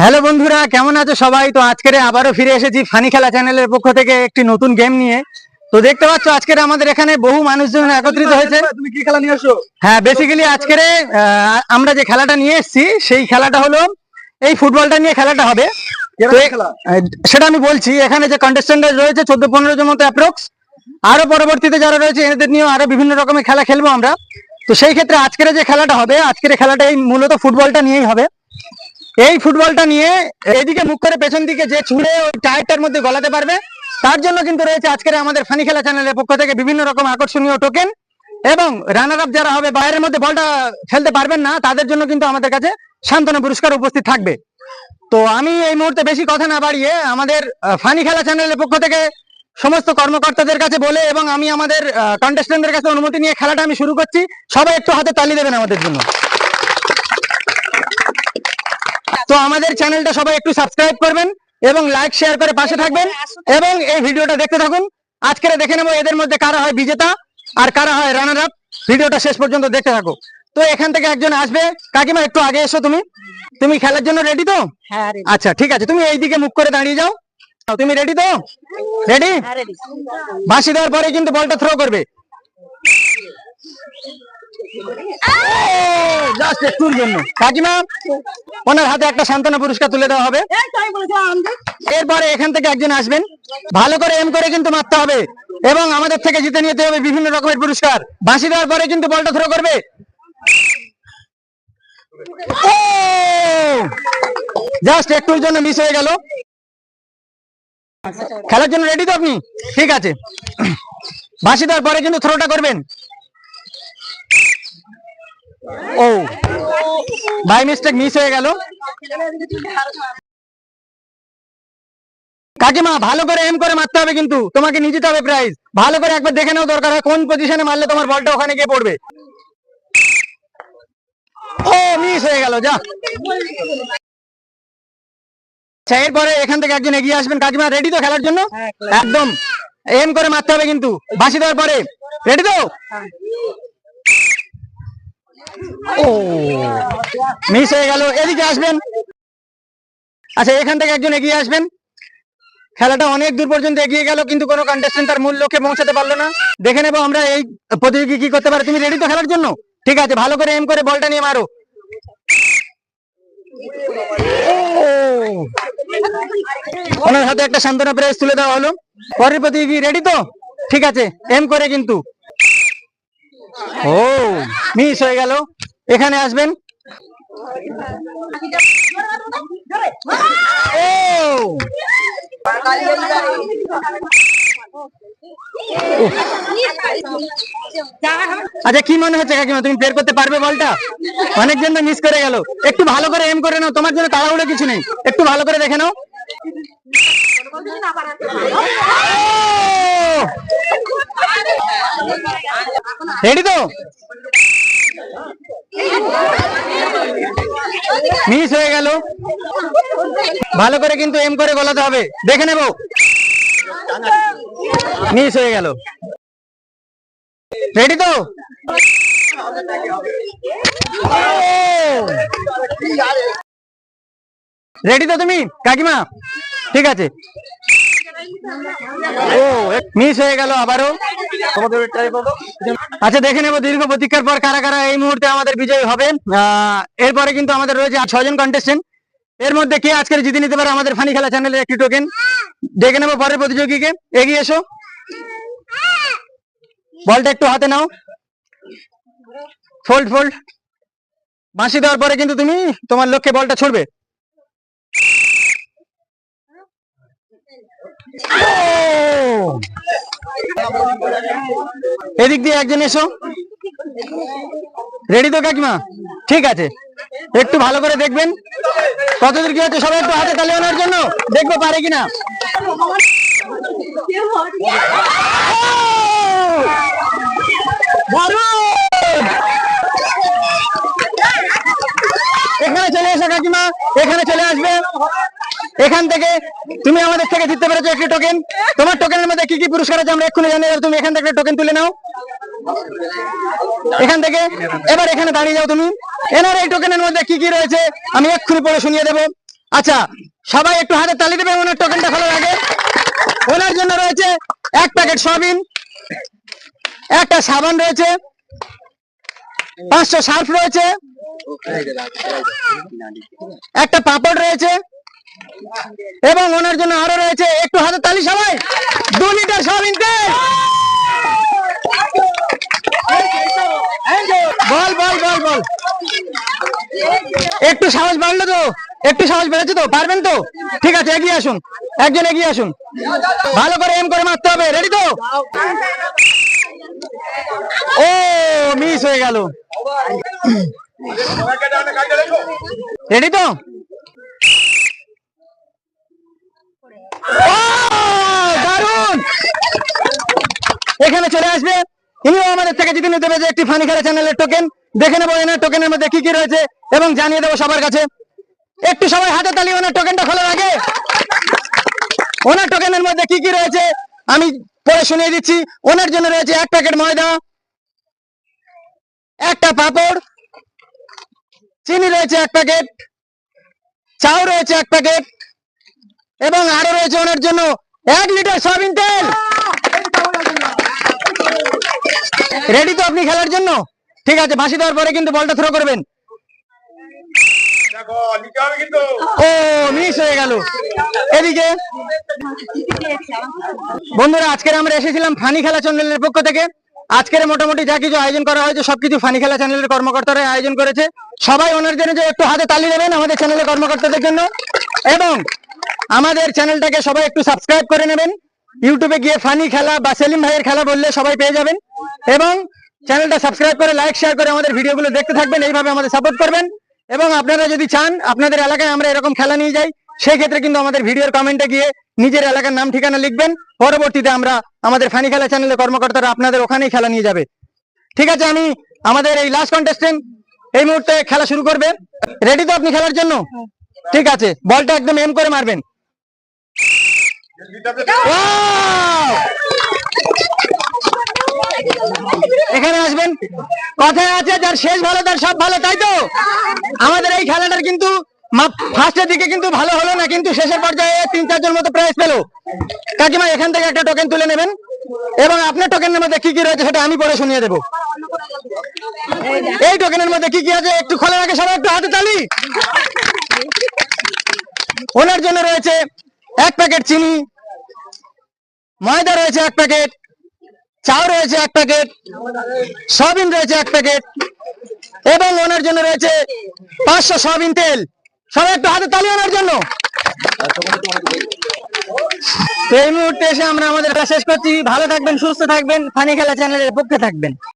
Hello বন্ধুরা কেমন আছো সবাই? তো আজকের আবারও ফিরে এসেছি ফানি খেলা চ্যানেলের পক্ষ থেকে একটি নতুন গেম নিয়ে। তো দেখতে পাচ্ছ আজকের আমাদের এখানে বহু মানুষজন একত্রিত হয়েছে। তুমি কি খেলা নিয়ে আসো? হ্যাঁ বেসিক্যালি আজকের আমরা যে খেলাটা নিয়ে এসেছি সেই খেলাটা হলো এই ফুটবলটা নিয়ে খেলাটা হবে। সেটা আমি বলছি এখানে যে কন্টেস্টেন্ট রয়েছে চোদ্দ পনেরো জন মতো অ্যাপ্রক্স আরও পরবর্তীতে যারা রয়েছে এদের নিয়েও আরও বিভিন্ন রকমের খেলা খেলব আমরা। তো সেই ক্ষেত্রে আজকের যে খেলাটা হবে, আজকের খেলাটা এই মূলত ফুটবলটা নিয়েই হবে। এই ফুটবলটা নিয়ে এদিকে মুখ করে পেছন দিকে যে ছুঁড়ে ওই টায়ারটার মধ্যে গলাতে পারবে, তার জন্য কিন্তু রয়েছে আজকের আমাদের ফানি খেলা চ্যানেলের পক্ষ থেকে বিভিন্ন রকম আকর্ষণীয় টোকেন এবং রানার আপ যারা হবে, বাইরের মধ্যে বলটা ফেলতে পারবেন না, তাদের জন্য কিন্তু আমাদের কাছে সান্ত্বনা পুরস্কার উপস্থিত থাকবে। তো আমি এই মুহূর্তে বেশি কথা না বাড়িয়ে আমাদের ফানি খেলা চ্যানেলের পক্ষ থেকে সমস্ত কর্মকর্তাদের কাছে বলে এবং আমি আমাদের কন্টেস্টেন্টদের কাছে অনুমতি নিয়ে খেলাটা আমি শুরু করছি। সবাই একটু হাতে তালি দেবেন আমাদের জন্য। তো আমাদের চ্যানেলটা সবাই একটু সাবস্ক্রাইব করবেন এবং লাইক শেয়ার করে পাশে থাকবেন এবং এই ভিডিওটা দেখতে থাকুন। আজকে দেখে নেব এদের মধ্যে কারা হয় বিজেতা আর কারা হয় রানার আপ ভিডিওটা শেষ পর্যন্ত দেখতে থাকো। তো এখান থেকে একজন আসবে। কাকিমা একটু আগে এসো তুমি। তুমি খেলার জন্য রেডি তো? হ্যাঁ আচ্ছা ঠিক আছে। তুমি এইদিকে মুখ করে দাঁড়িয়ে যাও। তুমি রেডি তো? রেডি বাঁশি দেওয়ার পরে কিন্তু বলটা থ্রো করবে। এবং আমাদের থেকে জিতে নিতে হবে বিভিন্ন রকমের পুরস্কার। বাঁশি দেওয়ার পরে কিন্তু বলটা থ্রো করবে। জাস্ট একটুর জন্য মিস হয়ে গেল। খেলার জন্য রেডি তো আপনি? ঠিক আছে। বাঁশি দেওয়ার পরে কিন্তু থ্রোটা করবেন। ও। বাই মিস্টেক মিস হয়ে গেল। কাকিমা, ভালো করে এম করে মারতে হবে কিন্তু। তোমাকে নিয়ে যেতে হবে প্রাইজ ভালো করে একবার দেখে নাও দরকার হয় কোন পজিশনে মারলে তোমার বলটা ওখানে গিয়ে পড়বে। ও মিস হয়ে গেল, যা। আচ্ছা এরপরে এখান থেকে একজন এগিয়ে আসবেন। কাকিমা রেডি তো খেলার জন্য? একদম। এম করে মারতে হবে কিন্তু। বাসি দেওয়ার পরে। রেডি তো? ও মিস হয়ে গেল। এদিকে আসবেন। আচ্ছা এখান থেকে একজন এগিয়ে আসবেন। খেলাটা অনেক দূর পর্যন্ত এগিয়ে গেল কিন্তু কোনো কন্টেস্টেন্ট তার মূল লক্ষ্যে পৌঁছাতে পারল না। দেখে নেব আমরা এই প্রতিযোগী কি করতে পারে। তুমি রেডি তো খেলার জন্য? ঠিক আছে ভালো করে এম করে বলটা নিয়ে মারো। ওনার হাতে একটা সান্ত্বনা প্রাইজ তুলে দেওয়া হলো। পরের প্রতিযোগী রেডি তো? ঠিক আছে এম করে কিন্তু। ও মিস হয়ে গেল। এখানে আসবেন। আচ্ছা কি মনে হচ্ছে কাকিমা, তুমি বের করতে পারবে বলটা? অনেকজন তো মিস করে গেল। একটু ভালো করে এম করে নাও, তোমার জন্য তাড়াহুড়ো কিছু নেই। একটু ভালো করে দেখে নাও। রেডি তো? মিস হয়ে গেল। ভালো করে কিন্তু এম করে গলাতে হবে। দেখে নেব। মিস হয়ে গেল। রেডি তো? রেডি তো তুমি? কাকিমা? ঠিক আছে। ও মিস হয়ে গেল আবারও। আচ্ছা দেখে নেব দীর্ঘ প্রতীক্ষার পর কারা কারা এই মুহূর্তে আমাদের বিজয়ী হবে এরপরে কিন্তু আমাদের রয়েছে ছজন কন্টেস্টেন্ট এর মধ্যে কে আজকের জিতে নিতে পারে আমাদের ফানি খেলা চ্যানেলের একটি টোকেন দেখে নেব পরের প্রতিযোগীকে। এগিয়ে এসো। বলটা একটু হাতে নাও। ফোল্ড ফোল্ড বাঁশি দেওয়ার পরে কিন্তু তুমি তোমার লক্ষ্যে বলটা ছুড়বে। এদিক দিয়ে একজন এসো। রেডি তো, কাকিমা? ঠিক আছে। একটু ভালো করে দেখবেন। কতদূর কি হচ্ছে? সবাই একটু হাতে তালি আনার জন্য দেখব পারে কিনা। এখানে চলে এসো, কাকিমা। এখানে চলে আসবে। এখান থেকে তুমি আমাদের থেকে জিততে পেরেছ একটি টোকেন তোমার টোকেনের মধ্যে কি কি পুরস্কার আছে আমরা এক্ষুনি জানি তুমি এখান থেকে টোকেন তুলে নাও। এখান থেকে এবার এখানে দাঁড়িয়ে যাও তুমি। এনার এই টোকেনের মধ্যে কি কি রয়েছে আমি এক্ষুনি পড়ে শুনিয়ে দেবো। আচ্ছা সবাই একটু হাতে তালি দেবে ওনার টোকেনটা খোলার আগে ওনার জন্য রয়েছে এক প্যাকেট সয়াবিন, একটা সাবান রয়েছে, পাঁচশো সার্ফ রয়েছে, একটা পাপড় রয়েছে এবং ওনার জন্য আরও রয়েছে একটু হাতে তালি সবাই। দু লিটার সয়াবিন বল বল বল বল। একটু সাহস বাড়লো তো, একটু সাহস বেড়েছে তো, পারবেন তো? ঠিক আছে, এগিয়ে আসুন, একজন এগিয়ে আসুন। ভালো করে এম করে মারতে হবে রেডি তো? ও মিস হয়ে গেল। রেডি তো? এখানে চলে আসবে। ইনিও আমাদের থেকে জিতে নিতে পেরেছে একটি ফানি খেলা চ্যানেলের টোকেন দেখে নেব এনার টোকেনের মধ্যে কি কি রয়েছে এবং জানিয়ে দেবো সবার কাছে। একটু সবাই হাতে তালি ওনার টোকেনটা খোলার আগে। ওনার টোকেনের মধ্যে কি কি রয়েছে? আমি পরে শুনিয়ে দিচ্ছি। ওনার জন্য রয়েছে এক প্যাকেট ময়দা, একটা পাপড়, চিনি রয়েছে এক প্যাকেট চাউ রয়েছে এক প্যাকেট এবং আরও রয়েছে ওনার জন্য এক লিটার সয়াবিন তেল। রেডি তো আপনি খেলার জন্য? ঠিক আছে বাঁশি দেওয়ার পরে কিন্তু বলটা থ্রো করবেন। ও মিস হয়ে গেল। এদিকে। বন্ধুরা আজকের আমরা এসেছিলাম ফানি খেলা চ্যানেলের পক্ষ থেকে। আজকের মোটামুটি যা কিছু আয়োজন করা হয়েছে সবকিছু ফানি খেলা চ্যানেলের কর্মকর্তারা আয়োজন করেছে। সবাই ওনাদের যে একটু হাতে তালি দেবেন আমাদের চ্যানেলের কর্মকর্তাদের জন্য। এবং আমাদের চ্যানেলটাকে সবাই একটু সাবস্ক্রাইব করে নেবেন। ইউটিউবে গিয়ে ফানি খেলা বা সেলিম ভাইয়ের খেলা বললে সবাই পেয়ে যাবেন। এবং চ্যানেলটা সাবস্ক্রাইব করে লাইক শেয়ার করে আমাদের ভিডিওগুলো দেখতে থাকবেন এইভাবে আমাদের সাপোর্ট করবেন। এবং আপনারা যদি চান আপনাদের এলাকায় আমরা এরকম খেলা নিয়ে যাই সেই ক্ষেত্রে কিন্তু আমাদের ভিডিওর কমেন্টে গিয়ে নিজের এলাকার নাম ঠিকানা লিখবেন। পরবর্তীতে আমরা আমাদের ফানি খেলা চ্যানেলের কর্মকর্তারা আপনাদের ওখানেই খেলা নিয়ে যাবে। ঠিক আছে আমি আমাদের এই লাস্ট কন্টেস্টেন্ট এই মুহূর্তে খেলা শুরু করবে। রেডি তো আপনি খেলার জন্য? ঠিক আছে বলটা একদম এম করে মারবেন! এখানে আসবেন। কথায় আছে, যার শেষ ভালো, তার সব ভালো, তাই তো? আমাদের এই খেলাটার কিন্তু ফার্স্টের দিকে কিন্তু ভালো হলো না, কিন্তু শেষের পর্যায়ে তিন, চারজন মতো প্রাইজ পেল। কাকিমা, এখান থেকে একটা টোকেন তুলে নেবেন। এবং আপনার টোকেনের মধ্যে কি কি রয়েছে সেটা আমি পরে শুনিয়ে দেবো। এই টোকেনের মধ্যে কি কি আছে? একটু খোলা রাখে সবাই একটু হাতে তালি। ওনার জন্য রয়েছে এক প্যাকেট চিনি, ময়দা রয়েছে এক প্যাকেট, চাউ রয়েছে এক প্যাকেট, সয়াবিন রয়েছে এক প্যাকেট, এবং ওনার জন্য রয়েছে পাঁচশো সয়াবিন তেল। সবাই একটু হাতে তালি ওনার জন্য। এই মুহূর্তে এসে আমরা আমাদের শেষ করছি। ভালো থাকবেন, সুস্থ থাকবেন। ফানি খেলা চ্যানেলের পক্ষে থাকবেন।